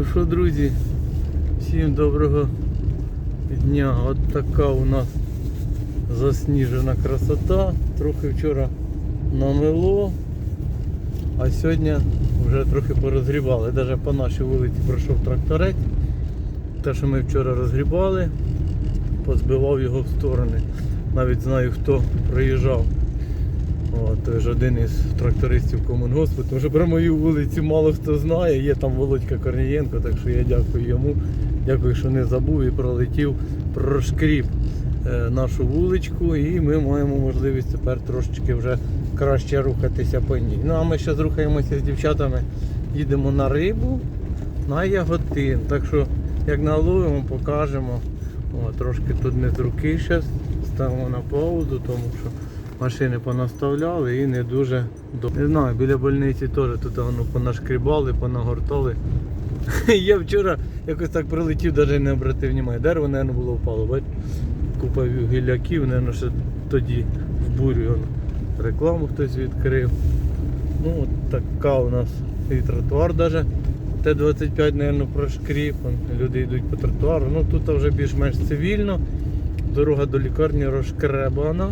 Ну що, друзі, всім доброго дня. От така у нас засніжена красота. Трохи вчора намело, а сьогодні вже трохи порозгрібали. Навіть по нашій вулиці пройшов тракторець. Те, що ми вчора розгрібали, позбивав його в сторони. Навіть знаю, хто приїжджав. Той ж один із трактористів комунгоспу, тому що про мою вулицю мало хто знає, є там Володька Корнієнко, так що я дякую йому. Дякую, що не забув і пролетів, прошкріб е, нашу вуличку і ми маємо можливість тепер трошечки вже краще рухатися по ній. Ну а ми зараз рухаємося з дівчатами, їдемо на рибу, на яготин. Так що як наловимо, покажемо. О, трошки тут не з руки зараз, ставимо на паузу, тому що машини понаставляли і не дуже добре. Не знаю, біля больниці теж тут воно понашкрібали, понагортали. Я вчора якось так прилетів, навіть не обратив внимання. Дерево, мабуть, було впало, бач? Купа гілляків, мабуть, ще тоді в бурю рекламу хтось відкрив. Ну, от така у нас і тротуар навіть. Т-25, мабуть, прошкріп, люди йдуть по тротуару. Ну тут вже більш-менш цивільно. Дорога до лікарні розшкребана.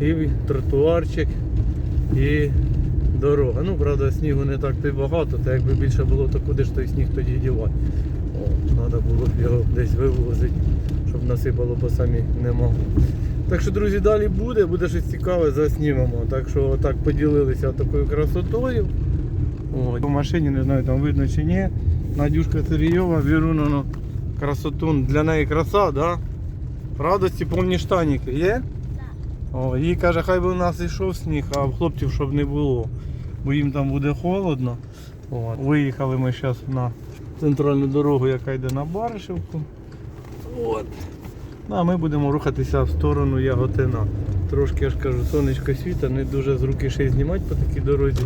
І тротуарчик, і дорога. Ну, правда, снігу не так то багато, та якби більше було, то куди ж той сніг тоді дівати. Треба було б його десь вивозити, щоб насипало, бо самі не могли. Так що, друзі, далі буде, буде щось цікаве, заснімемо. Так що отак поділилися такою красотою. О, в машині, не знаю, там видно чи ні. Надюшка Сергійова, Віруновна, красотун. Для неї краса, да? Радості повні штаніки є? О, їй каже, хай би у нас йшов сніг, а в хлопців щоб не було. Бо їм там буде холодно. От. Виїхали ми зараз на центральну дорогу, яка йде на Баришівку. От. Ну, а ми будемо рухатися в сторону Яготина. Трошки я ж кажу, сонечко світа, не дуже з руки ще й знімати по такій дорозі.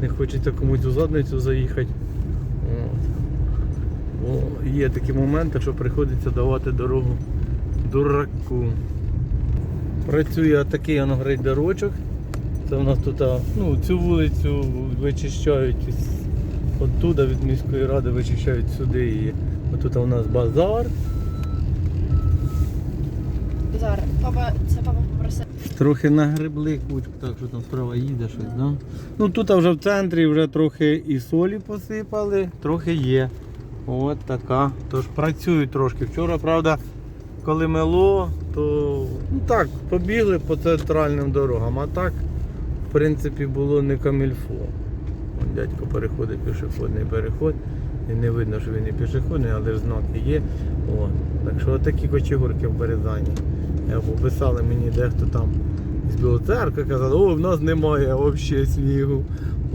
Не хочеться комусь у задницю заїхати. От. О, є такі моменти, що приходиться давати дорогу дураку. Працює такий воно грейдерочок. Це в нас тут ну, цю вулицю вичищають оттуда від міської ради вичищають сюди її. Отут у нас базар. Зараз, папа, це папа попросив. Трохи нагребли кучку, так що там справа їде щось, да? Ну тут вже в центрі вже трохи і солі посипали, трохи є. От така. Тож працюють трошки. Вчора, правда, коли мело, то ну так, побігли по центральним дорогам, а так, в принципі, було не камільфо. Вон дядько переходить пішохідний переход. І не видно, що він і пішохідний, але ж знаки є. О, так що отакі кочегурки в Березані. Я пописали мені дехто там з Білоцеркви, казали, о, в нас немає взагалі снігу.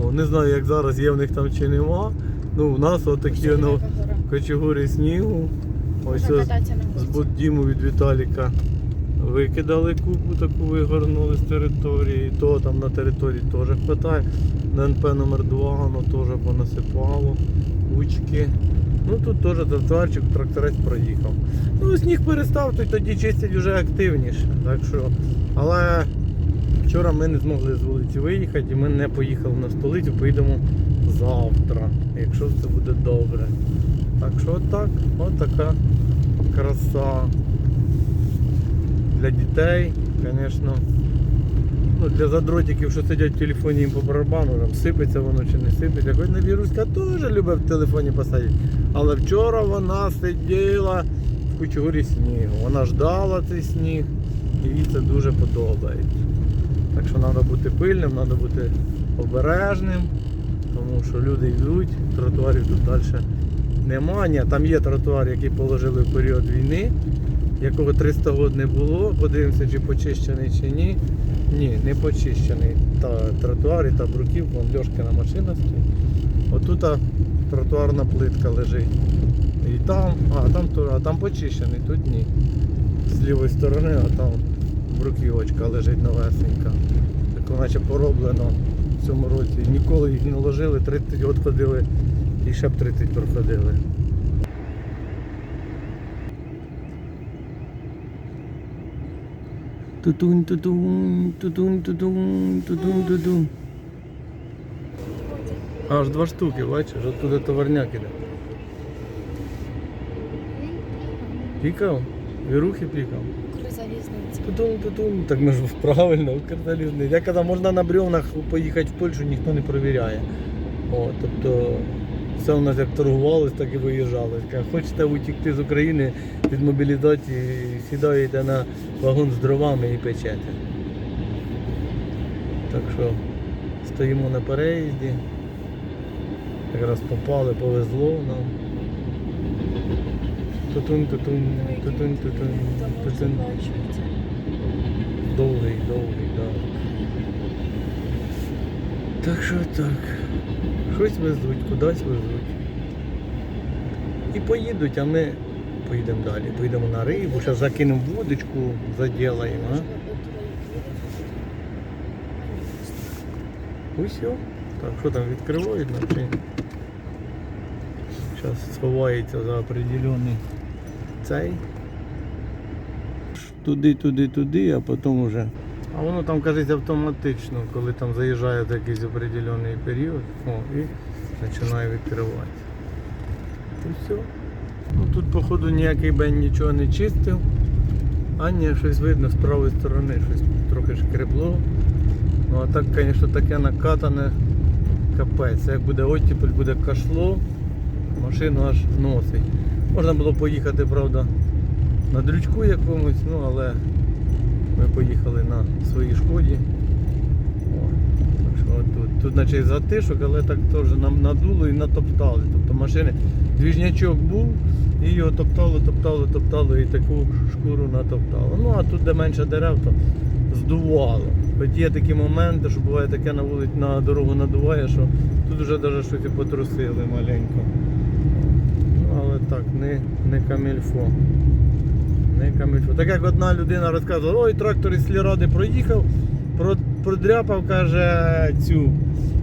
О, не знаю, як зараз є в них там чи нема. Ну, у нас отакі ну, кочегури снігу. Ось ось вулиці. Буддіму від Віталіка викидали купу таку вигорнули з території. То там на території теж хватає. На НП номер 2 воно теж понасипало. Кучки. Ну тут теж тротуарчик, тракторець проїхав. Ну сніг перестав, то й тоді чистять вже активніше. Так що, але вчора ми не змогли з вулиці виїхати і ми не поїхали на столицю, поїдемо завтра, якщо все буде добре. Так що отак, отака краса. Для дітей, звісно. Ну, для задротиків, що сидять в телефоні їм по барабану, там сипеться воно чи не сипеться. Хоч не віруська теж любить в телефоні посадити. Але вчора вона сиділа в кучугурі снігу. Вона ждала цей сніг і їй це дуже подобається. Так що треба бути пильним, треба бути обережним, тому що люди йдуть, тротуарів тут далі немає. Там є тротуар, який положили в період війни, якого 300 років не було. Подивимося, чи почищений чи ні. Ні, не почищений. Та тротуар і та бруківка, вон Льошкина машина стоїть. Отут тротуарна плитка лежить. І там, а там, а там почищений, тут ні. З лівої сторони, а там бруківочка лежить новесенька. Так наче пороблено в цьому році. Ніколи їх не ложили, 30 років ходили і ще б 30 проходили. Тутунь, тутунь, тутунь, тутунь, тутунь, тутунь. Аж два штуки, бачиш, оттуда товарняк іде. Пікав? Вірухи пікав. Тудум, тудум. Так ми ж правильно, Укрзалізниця. Я казав, можна на бревнах поїхати в Польщу, ніхто не перевіряє. О, тобто все у нас як торгувалось, так і виїжджали. Хочете утікти з України від мобілізації, сідаєте на вагон з дровами і печете. Так що стоїмо на переїзді. Якраз попали, повезло нам. Тутун, тутун, тутун, тутун, тутун. Довгий, довгий, так. Так що так. Щось везуть, кудись везуть. І поїдуть, а ми поїдемо далі. Поїдемо на рибу, зараз закинемо вудочку, заділаємо. Усьо. Так, що там відкривають ні? Зараз сховається за определений цей. Туди, туди, туди, а потім вже. А воно там кажеться автоматично, коли там заїжджає якийсь определений період, о, і починає відкривати. І все. Ну, тут, походу, ніякий бен нічого не чистив. А ні, щось видно з правої сторони, щось трохи шкребло. Ну а так, звісно, таке накатане капець. Як буде оттепель, буде кашло, машину аж носить. Можна було поїхати, правда, на дрючку якомусь, ну але ми поїхали на своїй шкоді. Тут, тут наче затишок, але так теж нам надуло і натоптали. Тобто машини, двіжнячок був, і його топтало, топтало, топтало і таку шкуру натоптало. Ну а тут, де менше дерев, то здувало. Хоч є такі моменти, що буває таке на вулиці на дорогу надуває, що тут вже навіть щось потрусили маленько. Ну, але так, не, не камільфо. Не камільфо. Так як одна людина розказувала, ой, трактор із Сліради проїхав, продряпав, каже, цю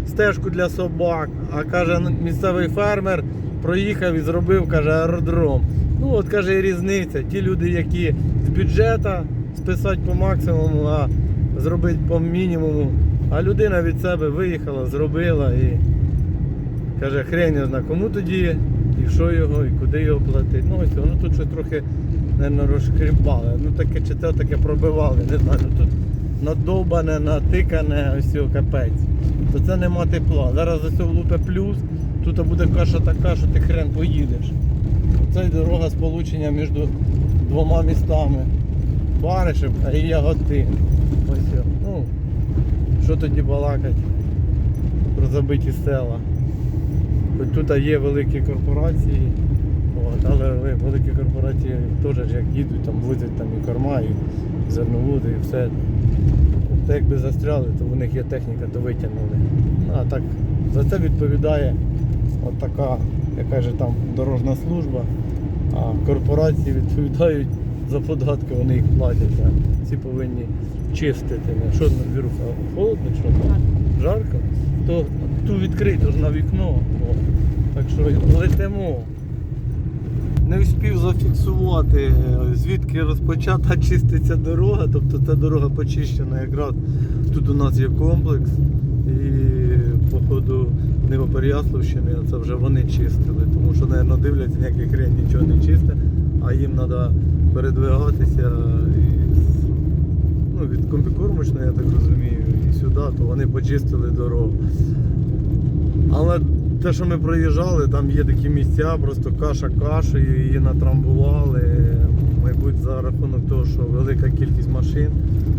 стежку для собак, а каже, місцевий фермер проїхав і зробив, каже, аеродром. Ну от каже, і різниця. Ті люди, які з бюджету списати по максимуму, а зробити по мінімуму. А людина від себе виїхала, зробила і каже, хрень не знаю, кому тоді, і що його, і куди його платити. Ну ось воно тут щось трохи не розшкрібали. Ну таке чи те таке пробивали, не знаю. Ну, тут надовбане, натикане, ось капець. То це нема тепла. Зараз ось влупе плюс, тут буде каша така, що ти хрен поїдеш. Це дорога сполучення між двома містами. Баришевка і Яготин. Ось. Ну, що тоді балакать про забиті села. Тут є великі корпорації, але великі корпорації теж як їдуть, там возять там і корма, і зерноводи, і все. Тобто якби застряли, то в них є техніка, то витягнули. Ну, а так за це відповідає от така, яка там дорожна служба, а корпорації відповідають за податки, вони їх платять. А ці повинні чистити. Що на віруха? Холодно що? там? Жарко? То ту відкрито ж на вікно. О. Так що летимо. Не встиг зафіксувати, е, звідки розпочата чиститься дорога, тобто ця дорога почищена якраз тут у нас є комплекс. І походу не по Переяславщини, а це вже вони чистили, тому що, мабуть, дивляться, ніяких хрень нічого не чисте, а їм треба передвигатися із, ну, від комбікормочної, я так розумію, і сюди, то вони почистили дорогу. Але те, що ми проїжджали, там є такі місця, просто каша кашею, її натрамбували. Мабуть, за рахунок того, що велика кількість машин,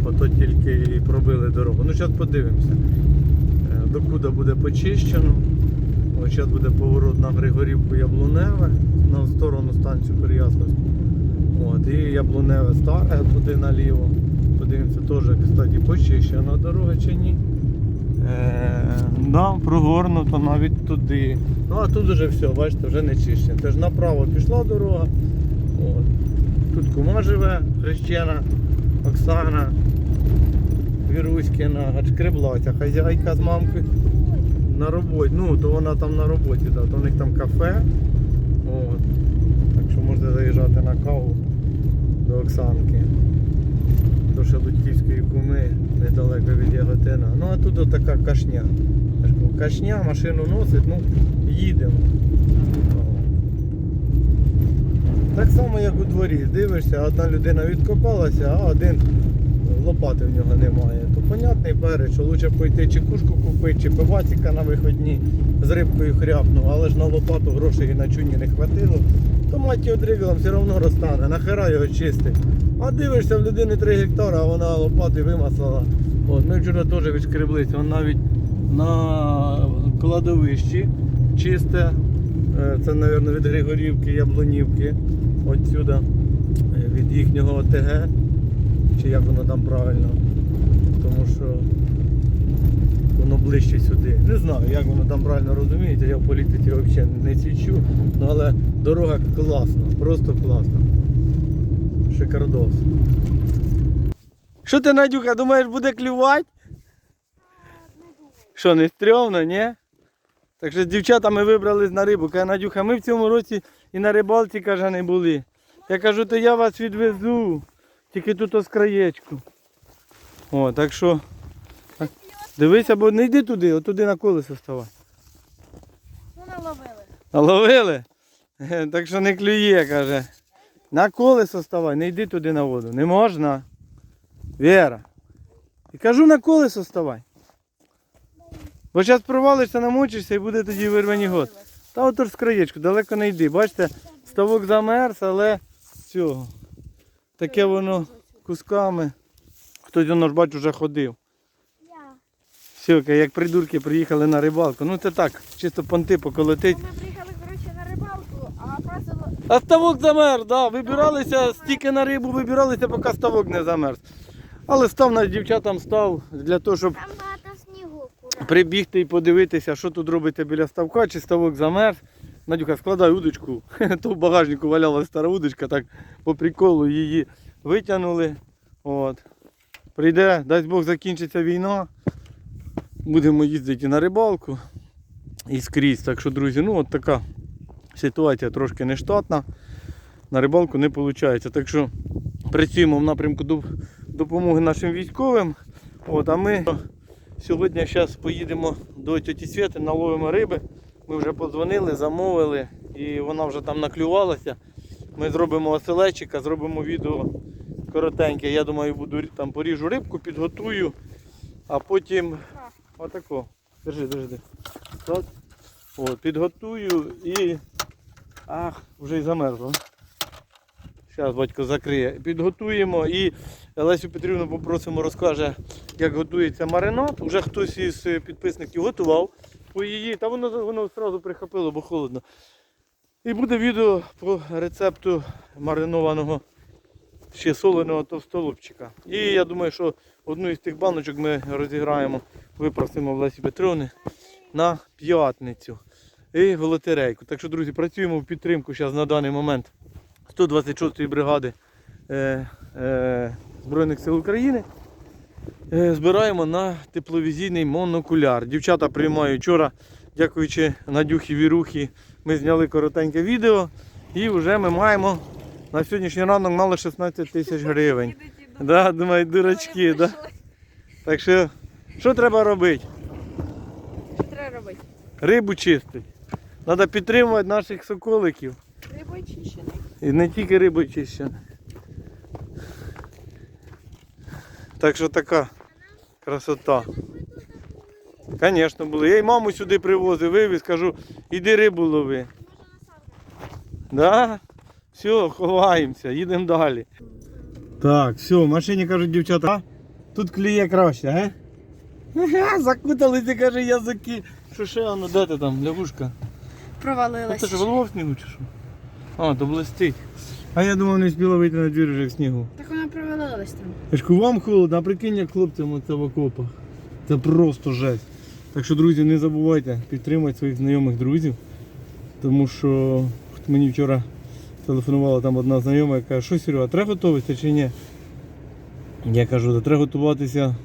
ото тільки і пробили дорогу. Ну, зараз подивимося, е, докуди буде почищено. Ось зараз буде поворот на Григорівку Яблуневе, на сторону станцію Переяславську. От, і Яблуневе старе туди наліво. Подивимося, теж, кстати, почищена дорога чи ні. Е, да, прогорнуто навіть туди. Ну а тут вже все, бачите, вже не чищено. Теж направо пішла дорога. От. Тут кума живе, хрещена, Оксана, Віруськіна, Гачкреблася, хазяйка з мамкою на роботі. Ну, то вона там на роботі, да, то у них там кафе. От. Так що можете заїжджати на каву до Оксанки. До Шелудьківської куми недалеко від Яготина. Ну а тут така кашня. Кашня, машину носить, ну їдемо. Так само, як у дворі. Дивишся, одна людина відкопалася, а один лопати в нього немає. То понятний перець, що лучше пойти чи кушку купити, чи пивасика на виходні з рибкою хряпну, але ж на лопату грошей і на чуні не хватило. То мать його дригелом все одно розтане, нахера його чистить. А дивишся, в людини 3 гектари, а вона лопати вимаслала. От, ми вчора теж відшкреблися, он навіть на кладовищі чисте. Е, Це, мабуть, від Григорівки, Яблонівки. Отсюда, е, від їхнього ОТГ. Чи як воно там правильно. Тому що воно ближче сюди. Не знаю, як воно там правильно розумієте, я в політиці взагалі не свідчу. Ну, але дорога класна, просто класна. Шикардос. Що ти, Надюха, думаєш, буде клювати? Що, не стрьомно, ні? Так що з дівчатами вибрались на рибу. Каже, Надюха, ми в цьому році і на рибалці, каже, не були. Я кажу, то я вас відвезу. Тільки тут ось краєчку. О, так що. так, Дивися, бо не йди туди, от туди на колесо ставай. Ну, наловили. Наловили? Так що не клює, каже. На колесо ставай, не йди туди на воду. Не можна. Віра. І кажу, на колесо ставай. Бо зараз провалишся, намочишся і буде тоді вирвані год. Та отож з краєчку, далеко не йди. Бачите, ставок замерз, але цього. Таке воно кусками. Хтось воно ж бачу вже ходив. Сьока, як придурки приїхали на рибалку. Ну це так, чисто понти поколотить. Ми приїхали, коротше, на рибалку, а просто А ставок замерз, да. Вибиралися стільки на рибу, вибиралися, поки ставок не замерз. Але став над дівчатам став для того, щоб там багато снігу. Кура. прибігти і подивитися, що тут робиться біля ставка, чи ставок замерз. Надюха, складай удочку. То в багажнику валялася стара удочка, так по приколу її витягнули. От. Прийде, дасть Бог закінчиться війна. Будемо їздити на рибалку і скрізь. Так що, друзі, ну от така ситуація трошки нештатна. На рибалку не виходить. Так що працюємо в напрямку доп- допомоги нашим військовим. От, а ми Сьогодні зараз поїдемо до тіті Святи, наловимо риби. Ми вже подзвонили, замовили і вона вже там наклювалася. Ми зробимо оселечика, зробимо відео коротеньке. Я думаю, буду там поріжу рибку, підготую, а потім отако. Держи, держи. От, підготую і. Ах, вже й замерзло. Зараз батько закриє. Підготуємо і Лесю Петрівну попросимо, розкаже, як готується маринад. Уже хтось із е, підписників готував по її, та воно, воно одразу прихопило, бо холодно. І буде відео по рецепту маринованого ще соленого товстолобчика. І я думаю, що одну із тих баночок ми розіграємо, випросимо в Лесі Петровни на п'ятницю і в лотерейку. Так що, друзі, працюємо в підтримку зараз на даний момент 126-ї бригади е, е, Збройних сил України. Е, збираємо на тепловізійний монокуляр. Дівчата приймають вчора, дякуючи Надюхі Вірухі, ми зняли коротеньке відео і вже ми маємо на сьогоднішній ранок мали 16 тисяч гривень. Да, думаю, дурачки. Да? Так що, що треба робити? Що треба робити? Рибу чистить. Треба підтримувати наших соколиків. І не тільки рибу чищене. Так що така красота. Звісно, були. Я й маму сюди привозив, вивіз, кажу, іди рибу лови. Да? Все, ховаємося, їдемо далі. Так, все, в машині кажуть дівчата, «А, тут кліє краще, а? Закуталися, каже, язики. Що ще воно, де ти там, лягушка? Ну, Провалилась. це ж голова в снігу чи що? А, то блистить. А я думав, не встигла вийти на двір вже в снігу. Так вона провалилась там. Я ж кажу, вам холодно, а прикинь, як хлопцям оце в окопах. Це просто жесть. Так що, друзі, не забувайте підтримати своїх знайомих друзів. Тому що мені вчора телефонувала там одна знайома, яка каже, що Серега, треба готуватися чи ні? Я кажу, да треба готуватися,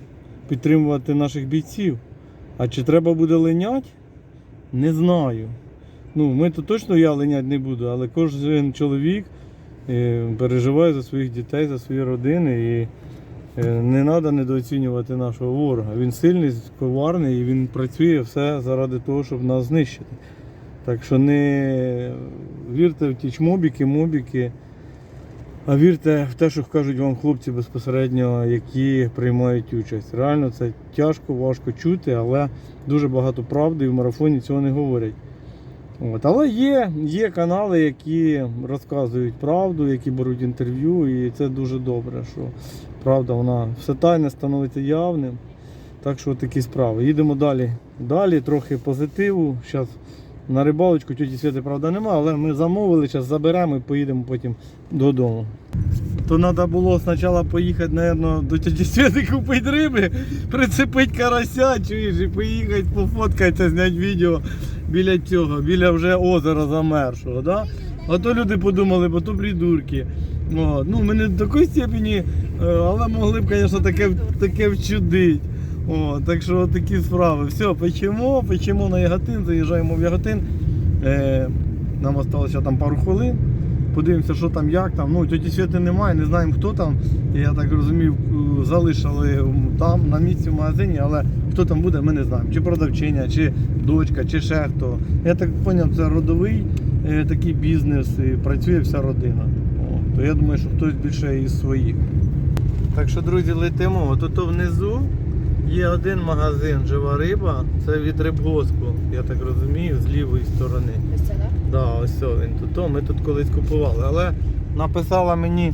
підтримувати наших бійців. А чи треба буде линять? Не знаю. Ну, ми то точно я линять не буду, але кожен чоловік е, переживає за своїх дітей, за свої родини. І е, не треба недооцінювати нашого ворога. Він сильний, коварний і він працює все заради того, щоб нас знищити. Так що не Вірте в ті чмобіки, мобіки. А вірте в те, що кажуть вам хлопці безпосередньо, які приймають участь. Реально це тяжко, важко чути, але дуже багато правди і в марафоні цього не говорять. От. Але є, є канали, які розказують правду, які беруть інтерв'ю, і це дуже добре, що правда, вона все тайне становиться явним. Так що такі справи. Їдемо далі. Далі трохи позитиву. Зараз на рибалочку тіті Світи, правда, нема, але ми замовили, зараз заберемо і поїдемо потім додому. То треба було спочатку поїхати, мабуть, до тіті Світи купити риби, прицепити карася, чуєш, і поїхати, пофоткатися, зняти відео біля цього, біля вже озера замершого. Да? А то люди подумали, бо то придурки. От. Ну, ми не до такої степені, е, але могли б, звісно, таке, таке вчудити. О, так що такі справи. Все, печемо, печемо на Яготин, заїжджаємо в Яготин. Е, нам залишилося там пару хвилин. Подивимося, що там, як там. Ну, тіті Світи немає, не знаємо хто там. Я так розумів, залишили там на місці в магазині, але хто там буде, ми не знаємо. Чи продавчиня, чи дочка, чи ще хто. Я так зрозумів, це родовий е, такий бізнес і працює вся родина. О, то я думаю, що хтось більше із своїх. Так що, друзі, летимо. Тут внизу є один магазин Жива риба. Це від рибгоску, я так розумію, з лівої сторони. Ось це, так? Да, ось він тут. Ми тут колись купували. Але написала мені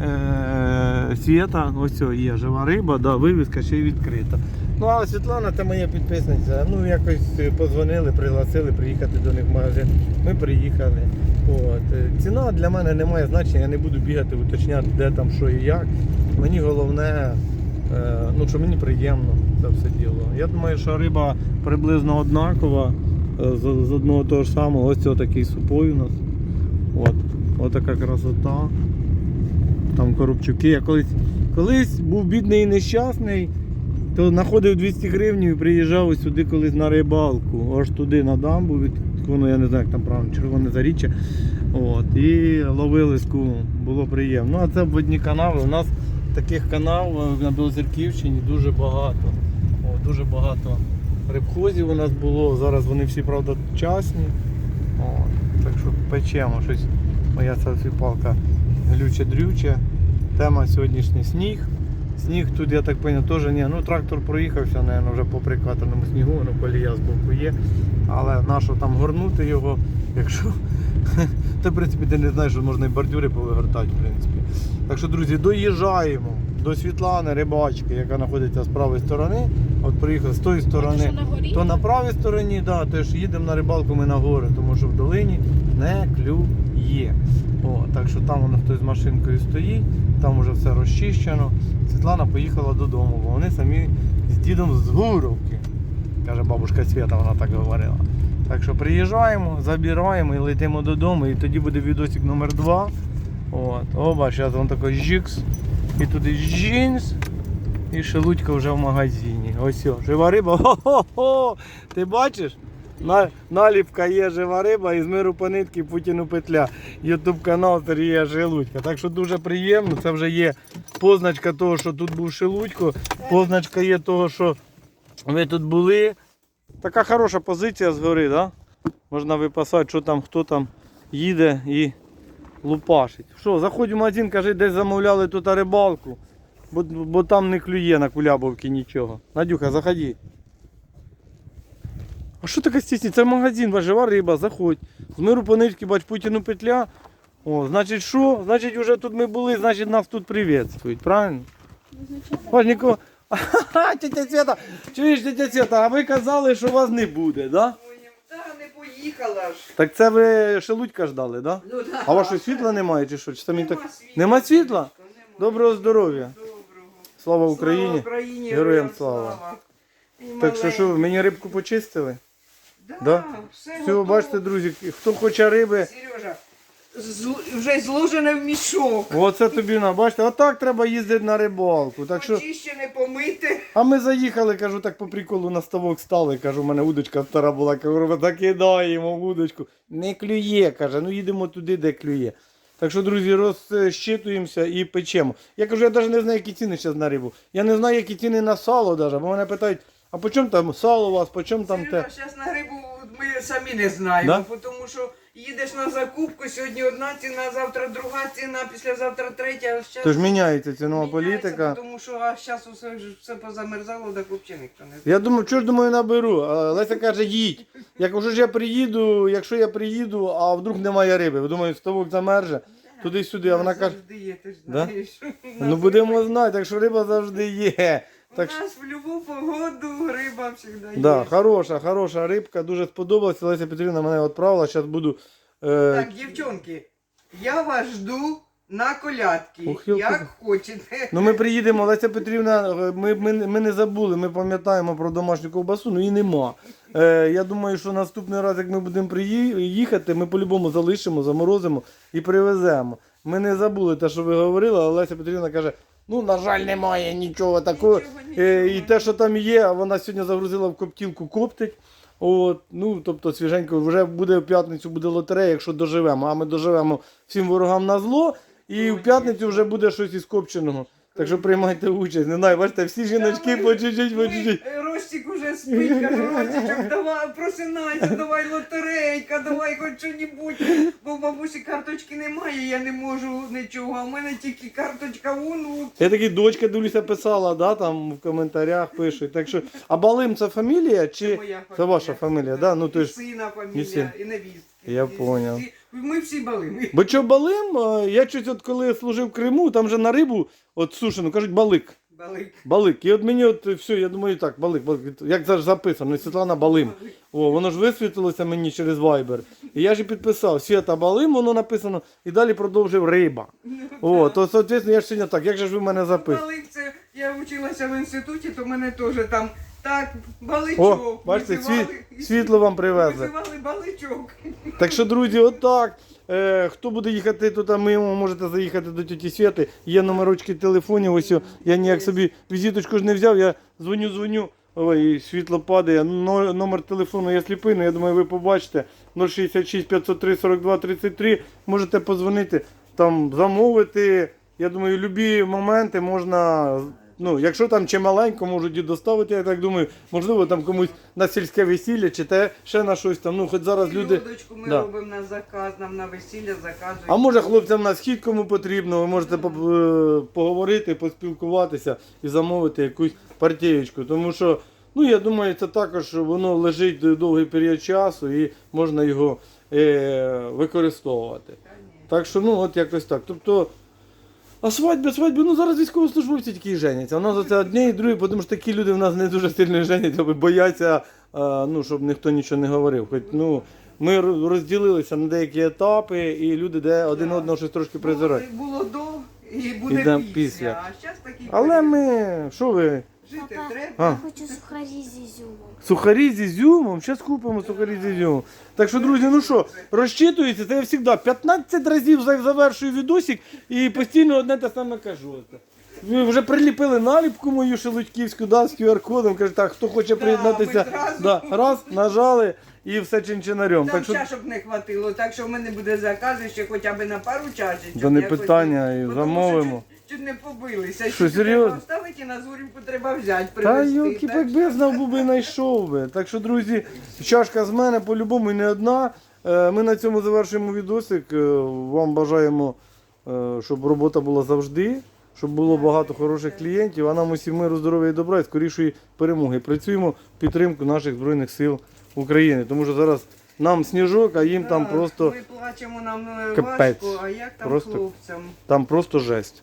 е- Свєта, ось є жива риба, да, вивіска ще й відкрита. Ну а Світлана це моя підписниця. Ну якось е, позвонили, пригласили приїхати до них в магазин. Ми приїхали. От. Е, Ціна для мене не має значення, я не буду бігати, уточняти, де там, що і як. Мені головне, е, ну, що мені приємно це все діло. Я думаю, що риба приблизно однакова е, з, з одного того ж самого. Ось цього такий супой у нас. От. Ось така красота. Там коробчуки. Я колись, колись був бідний і нещасний, то знаходив 200 гривень і приїжджав сюди колись на рибалку. Аж туди на дамбу, від, воно, я не знаю, як там правильно, червоне заріччя. От, і ловили скуму. Було приємно. Ну а це водні канави. У нас таких канав е, на Білозерківщині дуже багато. О, дуже багато рибхозів у нас було. Зараз вони всі, правда, частні. О, так що печемо щось. Моя селфі-палка глюче-дрюче. Тема сьогоднішній сніг. Сніг тут, я так поняв, теж ні. Ну трактор проїхався, мабуть, вже по прикатаному снігу, ну колія з боку є. Але нащо там горнути його, якщо. То, в принципі, ти не знаєш, що можна і бордюри повигортати, в принципі. Так що, друзі, доїжджаємо до Світлани Рибачки, яка знаходиться з правої сторони. От приїхали з тої сторони. на? То на правій стороні, да, теж їдемо на рибалку ми на гори, тому що в долині не клює. О, так що там воно хтось з машинкою стоїть, там вже все розчищено. Світлана поїхала додому, бо вони самі з дідом з Гуровки. Каже бабушка Свята, вона так говорила. Так що приїжджаємо, забираємо і летимо додому, і тоді буде відосик номер 2 От. Оба, зараз він такий жікс. І туди жінс. І шелудька вже в магазині. Ось жива риба. Хо-хо-хо! Ти бачиш? На, наліпка є жива риба з миру по нитки Путіну петля. Ютуб канал Сергія Шелудька. Так що дуже приємно. Це вже є позначка того, що тут був Шелудько. Позначка є того, що ви тут були. Така хороша позиція згори, да? Можна випасати, що там, хто там їде і лупашить. Що, заходь в магазин, десь замовляли тут рибалку. Бо, бо там не клює на кулябовки нічого. Надюха, заходи. А що таке стісні? Це магазин, бач, жива риба, заходь. З миру по нитки, бач, Путіну петля. О, значить що? Значить вже тут ми були, значить нас тут приветствують, правильно? Бач, нікого. Ага, тетя Свята, чуєш, тетя Свята, а ви казали, що вас не буде, да? Та не поїхала ж. Так це ви шелудька ждали, да? Ну, да. А вашого світла немає чи що? Чи так... Нема світла. Нема світла? Нема. Доброго здоров'я. Доброго. Слава Україні. Слава Україні, Героям слава. І Так що що, мені рибку почистили? Да? Все, Все, готово. бачите, друзі, хто хоче риби, Сережа, зл- вже зложене в мішок. оце тобі на, бачите, отак треба їздити на рибалку. Так що, Очищене помите. а ми заїхали, кажу, так по приколу на ставок стали. Кажу, у мене удочка стара була, кажу, закидаємо удочку. Не клює, каже, ну їдемо туди, де клює. Так що, друзі, розщитуємося і печемо. Я кажу, я навіть не знаю, які ціни зараз на рибу. Я не знаю, які ціни на сало, навіть, бо мене питають, а по чому там сало у вас, по чому там те? Зараз на грибу ми самі не знаємо, Да? тому що їдеш на закупку, сьогодні одна ціна, завтра друга ціна, післязавтра третя. а щас Тож міняється цінова політика. Тому що а зараз усе, ж- все позамерзало, так взагалі ніхто не знає. Я думаю, що ж думаю, наберу. А Леся каже, їдь. Я кажу, що я приїду, якщо я приїду, а вдруг немає риби. Ви думаєте, ставок замерже, туди-сюди, а вона каже, завжди є, ти ж Да? знаєш. Ну будемо знати, так що риба завжди є. Так У нас в любу погоду риба завжди є. да, хороша, хороша рибка, дуже сподобалася. Леся Петрівна мене відправила, зараз буду. Е, Так, дівчонки, я вас жду на колядки, Ух, йо, як хочете. Ну ми приїдемо, Леся Петрівна, е, ми, ми, ми не забули, ми пам'ятаємо про домашню ковбасу, ну її нема. Е, я думаю, що наступний раз, як ми будемо приїхати, ми по-любому залишимо, заморозимо і привеземо. Ми не забули те, що ви говорили, але Леся Петрівна каже, ну, на жаль, немає нічого такого. Нічого, Е, і те, що там є, вона сьогодні загрузила в коптілку коптить. От, ну, тобто свіженько, вже буде в п'ятницю буде лотерея, якщо доживемо. А ми доживемо всім ворогам на зло. І в п'ятницю вже буде щось із копченого. Так що приймайте участь. Не знаю, бачите, всі жіночки по чуть-чуть, по чуть-чуть. е, Ростик спить, каже, Ростичок, давай, просинайся, давай лотерейка, давай хоч що-небудь. Бо в бабусі карточки немає, я не можу нічого, а в мене тільки карточка онук. Я такий дочка дивлюся писала, да, там в коментарях пишуть. Так що, а Балим це фамілія чи моя це ваша фамілія? Да? Ну, ти ж... сина і фамілія, син. і невістки. Я І поняв. Ми всі балими. Бо що Балим, я щось от коли служив в Криму, там же на рибу от сушену кажуть балик. Балик. Балик. І от мені от все, я думаю, так, балик, балик. Як це ж записано, Світлана Балим. О, воно ж висвітлилося мені через Viber. І я ж і підписав Свята Балим, воно написано, і далі продовжив риба. О, то, соответственно, я ж сьогодні так, як же ж ви мене записуєте? Балик це, я вчилася в інституті, то мене теж там так, баличок. О, бачите, світло вам привезли. Визивали баличок. Так що, друзі, отак. Е, хто буде їхати тут, а мимо, можете заїхати до тіті Святи. Є номерочки телефонів. Ось я ніяк собі візиточку ж не взяв. Я дзвоню, дзвоню. Ой, світло падає. Номер телефону я сліпий, ну я думаю, ви побачите. 066 503 42 33. Можете подзвонити, там замовити. Я думаю, любі моменти можна. Ну, якщо там чи маленько можуть і доставити, я так думаю, можливо, там комусь на сільське весілля, чи те ще на щось там. Ну, хоч зараз люди. Льодочку ми Да. робимо на заказ, нам на весілля заказують. А може хлопцям на схід кому потрібно, ви можете по- е, поговорити, поспілкуватися і замовити якусь партієчку. Тому що, ну я думаю, це також воно лежить довгий період часу і можна його е, використовувати. Так що, ну от якось так. Тобто, а свадьби, свадьби, ну зараз військовослужбовці тільки і женяться. У нас це одні і другі, тому що такі люди в нас не дуже сильно женяться, бо бояться, а, ну, щоб ніхто нічого не говорив. Хоч, ну, ми розділилися на деякі етапи, і люди де один одного щось трошки призирають. Було, було до і буде Ідем після. після. А зараз такі. Але ми, що ви? Жити Папа. треба. А. Я хочу сухарі з ізюмом. Сухарі з ізюмом, зараз купимо сухарі з ізюмом. Так що, друзі, ну що, розчитується, це я завжди 15 разів завершую відосик і постійно одне те саме кажу. Ви вже приліпили наліпку мою шелудьківську, да, з QR-кодом, каже, так, хто хоче Да, приєднатися, ми зразу. да, раз, нажали і все чинчинарем. Там Так що, чашок не хватило, так що в мене буде закази ще хоча б на пару чашечок. Да не якось. питання, і Бо тому замовимо. Чуть, не побилися. Що, серйозно? треба Ставити на зорівку треба взяти, та привезти. так якби я знав, був би знайшов би. Так що, друзі, чашка з мене по-любому і не одна. Е, Ми на цьому завершуємо відосик. Е, Вам бажаємо, е, щоб робота була завжди, щоб було багато хороших клієнтів, а нам усім миру, здоров'я і добра і скорішої перемоги. Працюємо в підтримку наших Збройних сил України. Тому що зараз нам сніжок, а їм там Так, просто, Ми плачемо нам е, Капець. важко, а як там Просто- хлопцям? там просто жесть.